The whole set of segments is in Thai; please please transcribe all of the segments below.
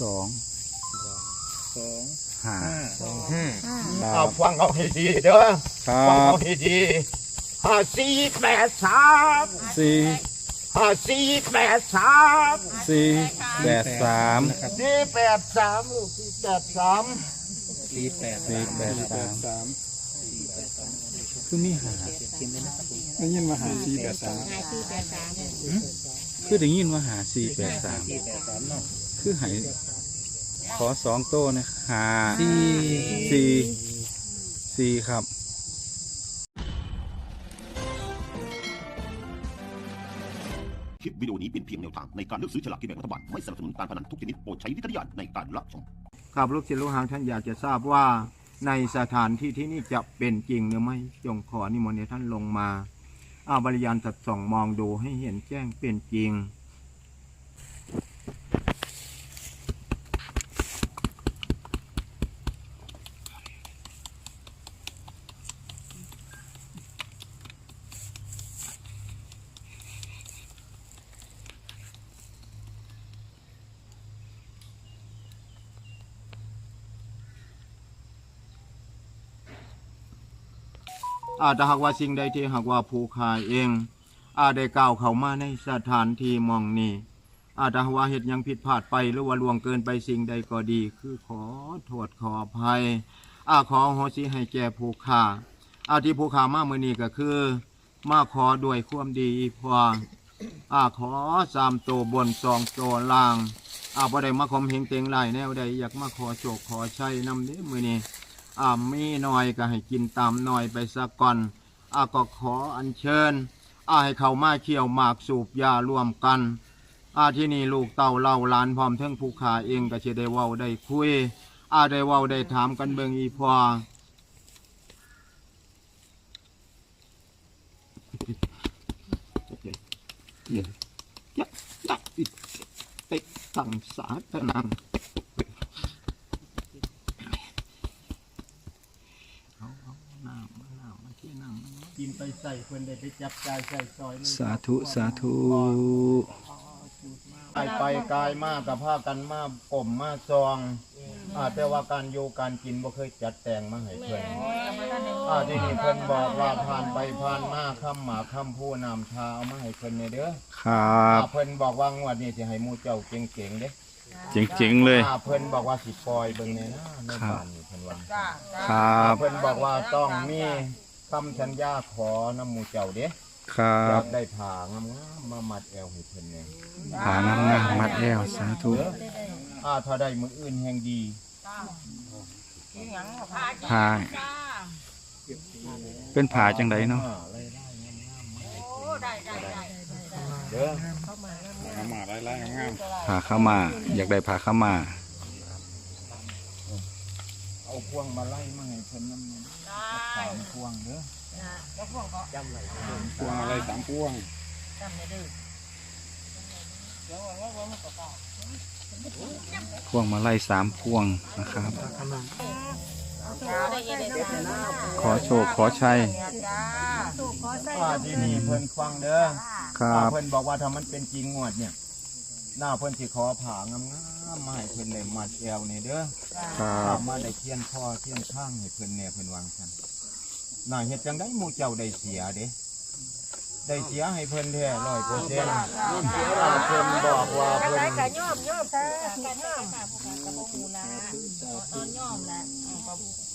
สองสองห้าห้าสองห้าคเอารับฟังเอาให้ดีเด้อครัฟังบเอาให้ดีห้าสี่แปดสามสี่ห้าสี่แปดสามสี่แปดสามนะครับสี่แปดสามลูกสี่แปดสามสี่แปดสี่แปดสามสามคือมีหาได้ยินมาหาสี่แปดสามคือได้ยินว่าหาสี่แปดสามสี่แปดสามเนาะ คือใหายขอสองโต้นะหาสี่สี่สี่ครับคลิปวิดีโอนี้เป็นเพียงแนวทางในการเลือกซื้อฉลากกินแบ่งรัฐบาล ไม่สนับสนุนการพนันทุกชนิดโปรดใช้วิจารณญาณในการรับชม ครับลูกศิษย์ลูกหางท่านอยากจะทราบว่า ในสถานที่ที่นี่จะเป็นจริงหรือไม่ จงขอนิมนต์ให้ท่านลงมา อาบริยานสัดส่องมองดูให้เห็นแจ้งเป็นจริง อาจจะหากว่าสิ่งใดที่หากว่าผู้ขายเอง อาจได้กล่าวเข้ามาในสถานที่มองนี้ อาจจะหากว่าเหตุยังผิดพลาดไปหรือว่าล่วงเกินไปสิ่งใดก็ดี คือขอโทษขออภัย อาขอโหสิให้แก่ผู้ขาอาที่ผู้ขามาเมื่อนี้ก็คือ มาขอด้วยความดีพออาขอสามตัวบนสองตัวล่างอาบ่ได้มาคมเหงเต็งไรแนวใดอยากมาขอโชคขอใชัยนำเด้มือนี้ อ่ามีหน่อยก็ให้กินตามหน่อยไปสักก่อนอ่าก็ขออัญเชิญอ่าให้เขามาเขี่ยวหมากสูบยารวมกันอาที่นี่ลูกเต่าเล่าหลานพร้อมเทั้งผู้ขาเองก็จะได้เว้าได้คุยอาได้เว้าได้ถามกันเบิงอีพอเดี๋ยวยักยักติดติดตั้งสาธนัง เอาเอาน้ำมาน้ำมาที่น้ำมากินไปใส่ เพิ่นได้ไปจับจ่ายใส่ซอยเลยสาธุสาธุไปไปกายมากกับผ้ากันมากกลมมาซองอาแต่ว่าการอยู่การกินบ่เคยจัดแต่งมาให้เพิ่นอาที่นี่เพิ่นบอกว่าผ่านไปผ่านมาคำหมาคำผู้นำชาเอามาให้เพิ่นเนี่ยเด้อครับอ่าเพิ่นบอกว่างวดนี้สิให้หมู่เจ้าเก่งๆเด้เจ๋งๆเลย อ่าเพิ่นบอกว่าสิปล่อยเบิ่งแน่นะในบ้านนี่เพิ่นว่า ครับเพิ่นบอกว่าต้องมี คำสัญญาขอน้ำหมู่เจ้าเด้ครัอยาบกได้ผ่างามๆมามัดแอวให้เพิ่นแน่ผางามงามๆมัดแอวสาธุเด้ออ่าถ้าได้มืออื่นแห่งดีผาเป็นผาจังไดเนาะ อ่าไล่ได้งามๆมาให้เพิ่นเด้อมาไล่ไล่งามผาเข้ามา อยากได้ผาเข้ามา เอาพวงมาไล่มาให้เพิ่นนำสามพวงเด้อๆพวงอะไรสามพวงพวงมาไล่สามพวงนะครับ ขอโชคขอชัยอ่าที่นี่เพิ่นฟังเด้อครับเพิ่นบอกว่าถ้ามันเป็นจริงงวดเนี่ย หน้าเพิ่นสิขอผ่างามๆมาให้เพิ่นได้มัดแอวนี่เด้อครับมาได้เทียนพ่อเทียนข้างให้เพิ่นแน่เพิ่นวางกันน่าเฮ็ดจังได๋หมู่เจ้าได้เสียเด้ได้เสียให้เพิ่นแท้100%เปอร์เซ็นต์เพิ่นบอกว่าเพิ่นกะย่อมย่อมแท้กะย่อมค่ะผู้การกระโปงละตอนย่อมละ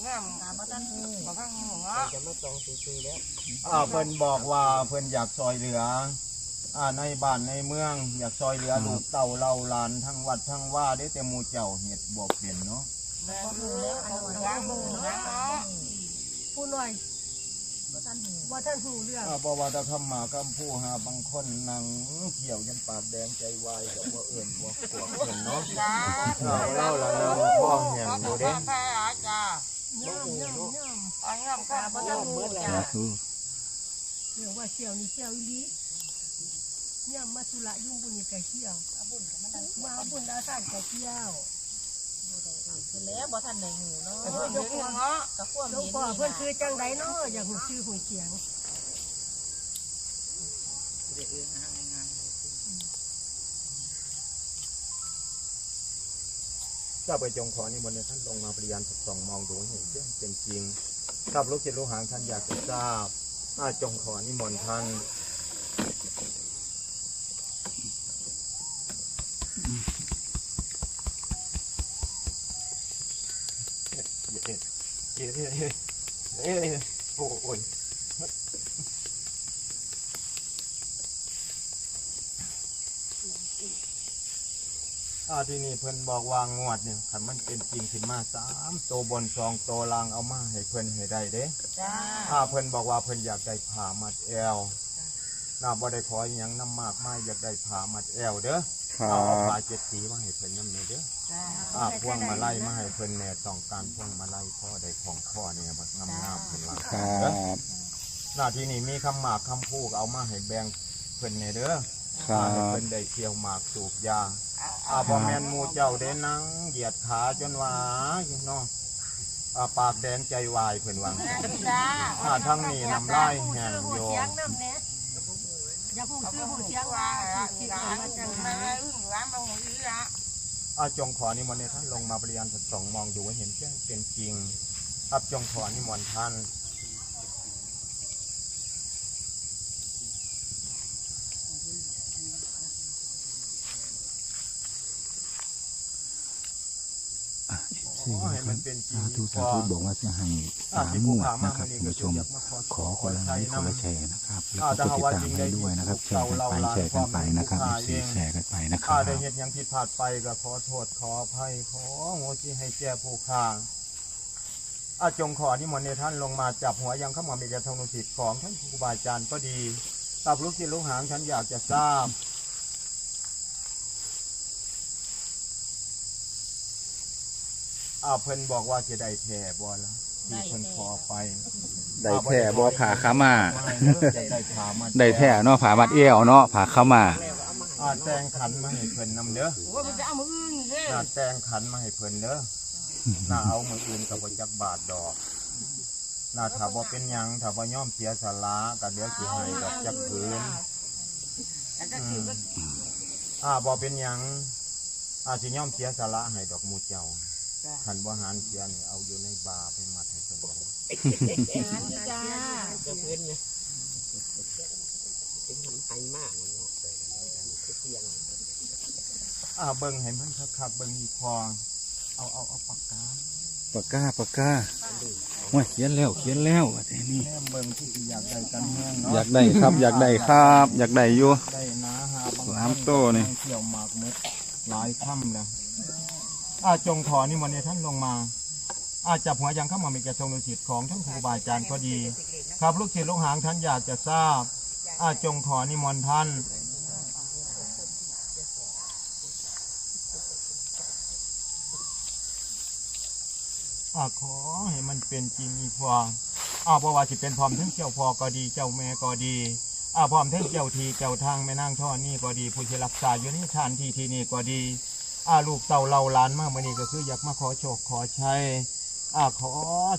งามกะบ่ทันบ่ฟังหูเงาะอ่าเพิ่นบอกว่าเพิ่นอยากซอยเหลือ อ่าในบ้านในเมือง อยากซอยเหลือลูกเต่าเล่าหลานทั้งวัดทั้งว่าเด้แต่หมู่เจ้าเฮ็ดบ่เป็นเนาะบ่รู้แล้วอันนั้นงามหูเนาะผู้หน่อยว่าท่านหูเรื่องอ่าบ่ว่าแต่คำหมาคำผู้หาบางคนนั่งเขียวยันปากแดงใจวายก็บ่เอิ้นบ่กลัวเพิ่นเนาะจ้าอ่าเล่าละนั่งพ่อแห้งอยู่เด้แท้จ้าย่อมย่อมย่อมอันย่อมค่ะบ่ทันหูจ้าสาธุเรื่องว่าเชี่ยวนี่เชี่ยวอีห ลีย่อมมาสุระยุ่งบุญนี่กะเชี่ยวมาบุญดาสานกะเชี่ยวแล้วบ่ทันได้หูเนาะยกหัวเงาะกับความหลวงเห็นพ่อนี่เพิ่นนะคือจังไดเนาะอยากหูชื่อหูเสียงข้าพเจ้าจงขอนิมนต์ให้ท่านลงมาปริยานส่องมองดูให้เห็นเรื่องเป็นจริงข้าพลูกศิษย์ลูกหางท่านอยากจะทราบข้าจงขอนิมนต์ท่าน โอ้ยอาที่นี่เพิ่นบอกวางงวดเนี่ยคันมันเป็นจริงขึ้นมาสามโตวบนสองโตวลางเอามาให้เพิ่นให้ได้เด้จ้าถ้าเพิ่นบอกว่าเพิ่นอยากได้ผ่ามัดแอวน่าบ่ได้ขออหยังน้ำมากมาอยากได้ผ่ามัดแอวเด้อ ครัเอาเอาบผ้าเจ็ดสีมาให้เพิ่นนำเด้อจ้าอ่าพวงมาไล่มาให้เพิ่นแหน่ต้องการพวงมาไล่พ่อได้ของพ่อเนี่ยบักงามๆเพิ่นว่าครัเด้อบหน้าที่นี่มีคำหมากคำพูกเอามาให้แบ่งเพิ่นเนี่ยเด้อครัอ่าให้บเพิ่นได้เคี่ยวหมากสูบยาอ่าบ่แม่นหมู่เจ้าได้นั่งเหยียดขาจนว่าอยู่เนาะอ่าปากแดงใจวายเพิ่นว่า จ้าอ่าทั้งนี้น้ำลายแห้งโยเสียงน้ำเนี้ย จะพูดซื้อพูดเสียงว่าคิดว่าจังไรอาจงขอนิมนต์ท่านลงมาปริยานสัดส่องมองดูว่าเห็นแจ้งเป็นจริงครับจงขอนิมนต์ท่าน ขอให้มันเป็นจริงสาธุสาธุบอกว่าจะให้สามงวดนะครับคุณผู้ชม ขอคนละไลค์คนละแชร์นะครับแล้วก็กดติดตามให้ด้วยนะครับแชร์กันไปแชร์กันไปนะครับสีแชร์กันไปนะครัข้าบได้เหตุหยังผิดพลาดไปก็ขอโทษขออภัยขอโงที่ให้แก่ผู้ข้างอาจงขอนิมนต์ในท่านลงมาจับหัวยังเข้ามามีกระทงนุสิทธิ์ของท่านครูบาอาจารย์ก็ดีตับลูกศิษย์ลูกหางฉันอยากจะทราบ อาเพิ่นบอกว่าจะได้แผ่บอแล้วที่เพิ่นขอไปได้แท่บ่ผ่าขามาไม่เลิกจะได้ผ่ามาได้แท่เนาะผ่ามัดเอวเนาะผ่าเข้ามาอาแตงขันมาให้เพิ่นนำเด้อว่ามันจะเอามืออื่นเด้น่าแตงขันมาให้เพิ่นเด้อน่าเอามืออื่นกับบ่จักบาทดอกน่าถ้าบ่เป็นหยังถ้าบ่ยอมเสียสละก็เดี๋ยวสิให้ดอกจักคืนอืมอ่าบ่เป็นหยังอาสิยอมเสียสละให้ดอกหมู่เจ้า คันบ่หารเสียนี่เอาอยู่ในบาไปมัดให้เพิ่นได้จ้าอ่าเบิ่งให้มันคักๆเบิ่งอีกพอเอาเอาเอาปากกาปากกาปากกาว่าเขียนแล้วเขียนแล้วอันนี้แม่เบิ่งที่สิอยากได้กันแห้งอเนาะยากได้ครับ อยากได้ครับ อยากได้อยู่ได้นะหาบางสามโต้นี่เที่ยวหมากเม็ดหลายค่ำแล้ว อาจงขอนิมนต์ให้ท่านลงมา อาจับหัวยังเข้ามามีกระทงดุสิตของท่านครูบาอาจารย์ก็ดี ครับลูกศิษย์ลูกหางท่านอยากจะทราบ อาจงขอนิมนต์ท่านอาขอให้มันเป็นจริงอีกพออาเพราะว่าสิเป็นพร้อมทั้งเจ้าพ่อก็ดีเจ้าแม่ก็ดีอาพร้อมทั้งเจ้าทีเจ้าทางแม่นางท่อนี่ก็ดีผู้ที่รักษาอยู่ในฐานที่ที่นี่ก็ดี อาลูกเต่าเราหลานมากมื่อนี้ก็คืออยากมาขอโชคขอชัยอาขอ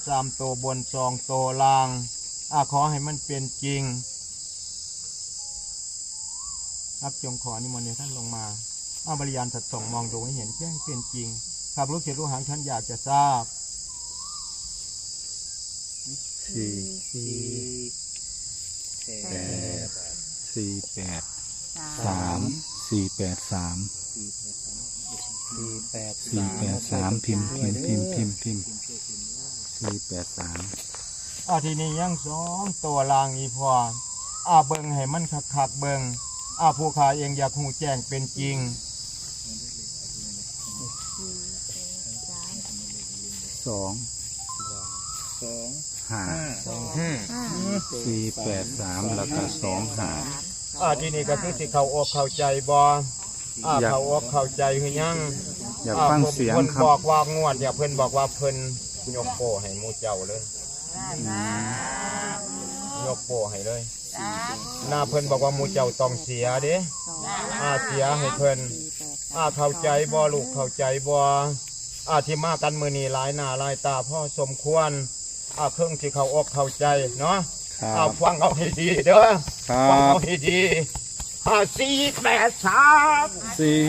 สามโตวบนสองโตวล่างอาขอให้มันเป็นจริงครับจงขอนิมนต์ให้ท่านลงมาอาบริยานสัตว์ส่องมองดูให้เห็นแจ้งเป็นจริงครับลูกศิษย์ลูกหางท่านอยากจะทราบสี่แปดสี่แปดสามสี่แปดสาม สี่แปดสามพิมพ์พิมพ์พิมพ์พิมพ์พิมพ์สี่แปดสามอาทีนี้ยังสองตัวลางอีพออาเบิงให้มันคักคักๆเบิงอาผู้ขาเองอยากหูแจ้งเป็นจริงสองสองห้าสองห้าสี่แปดสามแล้วก็สองห้าอาทีนี้ก็คือสิเขาอกเข้าใจบอ อาอยาก เขาอกเข้าใจคือยังอยากฟังเสียงเพิ่นครับ บอกว่างวดอย่าเพิ่นบอกว่าเพิ่นยกโปให้หมูเจ้าเลยยกโปให้เลยหน้าเพิ่นบอกว่าหมูเจ้าต้องเสียเด้อาเสียให้เพิ่นอาเข้าใจบ่ลูกเข้าใจบ่อาที่มากันมือนี้หลายหน้าหลายตาพ่อสมควรอาเครื่องที่เขาอกเข้าใจเนาะครัเอาบฟังเอาให้ดีเด้อ ครัฟังบ เอาให้ดี ห้าสี่แปดสามสี่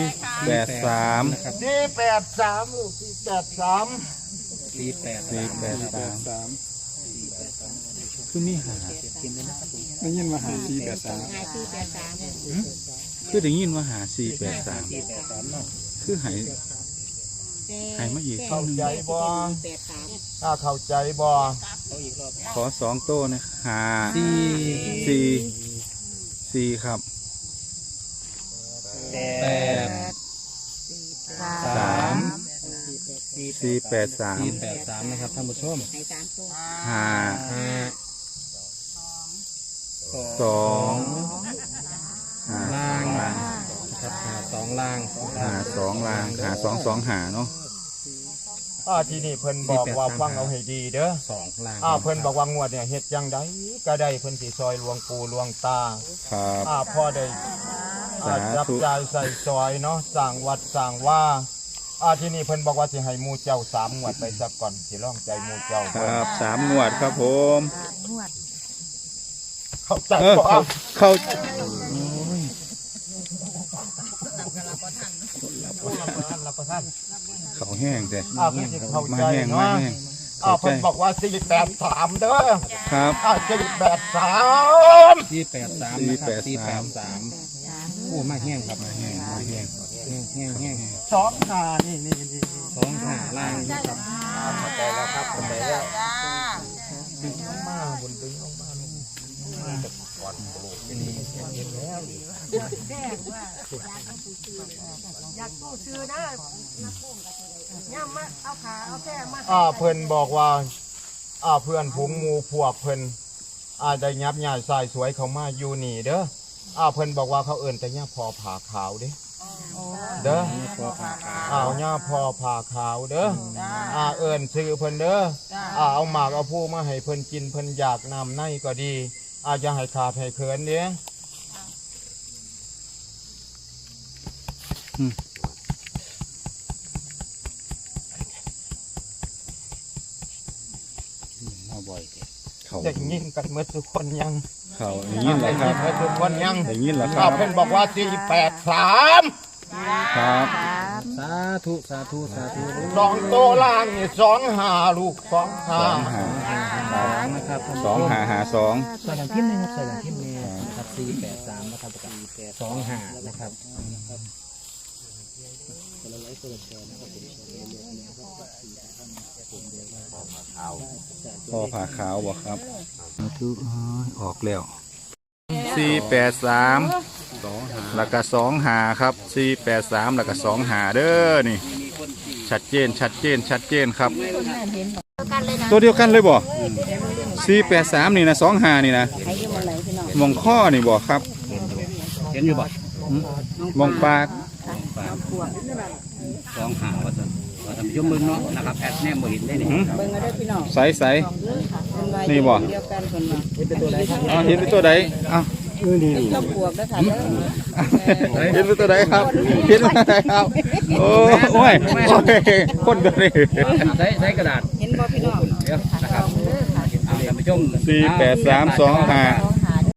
แปดสามสี่แปดสามลูกสี่แปดสามสี่แปดสี่แปดสามสามคือมีหาได้ยินมาหาสี่แปดสามคือได้ยินว่าหาสี่แปดสามคือใหายหายมาอีกเข้าใจบ่ถ้าเข้าใจบ่ขอสองโต้นะหาสี่สี่ครับ แปดสามสี่แปดสามสี่แปดสามนะครับท่านผู้ชมหาห้าสองหาล่างล่างครับหาสองล่างหาสองล่างหาสองสองหาเนาะอ่าที่นี่เพิ่นบอกว่าฟังเอาให้ดีเด้อสองล่างอ่าเพิ่นบอกว่างวดเนี่ยเฮ็ดจังไดก็ได้เพิ่นสิซอยหลวงปู่หลวงตาครับอ่าพ่อได้อ่า สาธุ จับจ่ายใส่ซอยเนาะสร้างวัดสร้างว่าอ่าที่นี่เพิ่นบอกว่าสิให้หมู่เจ้าสามงวดไปสักก่อนสิร้องใจหมู่เจ้าคเพิ่นรับสามงวดครับผมเข้าใจเออบ่เขาเขารับประทาน เขาแห้งแต่อ่าเพิ่นสิเข้ามาใจแห้งมาเนาะแห้งอ่าเข้าใจเพิ่นบอกว่า483เด้อครับ อ่า483 สี่แปดสามนะครับสี่แปดสามโอ้มาแห้งครับมาแห้งมาแห้งแห้งแห้งแห้งสองหานี่นี่นี่สองหาล่างนะครับเข้าใจแล้วครับเข้าใจแล้วจ้าดึงเข้ามาบนดึงเข้ามาลงมาแต่ก่อนโปรกนี่เห็นแล้วอยากตู้ซื้อนะย่ำมาเอาขาเอาแค่มาอ่าเพิ่นบอกว่าอ่าเพื่อนผงมูพวกเพิ่นอาได้ยับยายสายสวยเขามาอยู่นี่เด้อ อ่าเพิ่นบอกว่าเขาเอิ่นแต่ย่าพอผ่าขาวเด้เด้ออ่าย่าพอผ่าขาวเด้ออ่าเอิ่นซื้อเพิ่นเด้ออ่าเอาหมากเอาผู้มาให้เพิ่นกินเพิ่นอยากน้ำในก็ดีอาจจะให้ขาดให้เขินเด้อมาบ่อยเขาได้ยินกันเมื่อทุกคนยัง เขาอย่างนี้แหละครับเมื่อทุกคนยังอย่างนี้แหละคอ่ารับเพิ่นบอกว่าสี่แปดสามครับสาธุสาธุสาธุสองโตล่างนี่สองหาลูกสองหาสองหาสองนะครับสองหาหาสองใส่หลังพิมพ์นะครับใส่หลังพิมพ์เนี่ยนะครับสี่แปดสามนะครับสองหานะครับพ่อผ่าขาวบอกครับ ทุกออกแล้วสี่แปดสามแล้วก็สองหาครับสี่แปดสามแล้วก็สองหาเด้อนี่ ชัดเจนชัดเจนชัดเจนครับ ตัวเดียวกันเลยบ่สี่แปดสามนี่นะสองหานี่นะมองข้อนี่บ่ครับเห็นอยู่บ่มองปากสองหาว่าสันว่าทำยุ่งมึงเนาะนะครับแอดแน่บ่เห็นได้นี่เบิ่งเอาเด้อพี่น้องใสใสเพิ่น ว่านี่บ่ เดียวกันเพิ่นว่าเป็นตัวไหนครับอ๋อเห็นเป็นตัวใดอ้าวเจ้าปวกเด้อค่ะเด้อเห็นเป็นตัวใดครับเห็นเป็นตัวใดครับ โอ้โอ้ยโอ้ยคนเดียวนี่ใช้ใช้กระดาษเห็นบ่พี่น้องเดี๋ยวนะครับเด้อค่ะ เอาท่านผู้ชมสี่แปดสามสองห้า สอง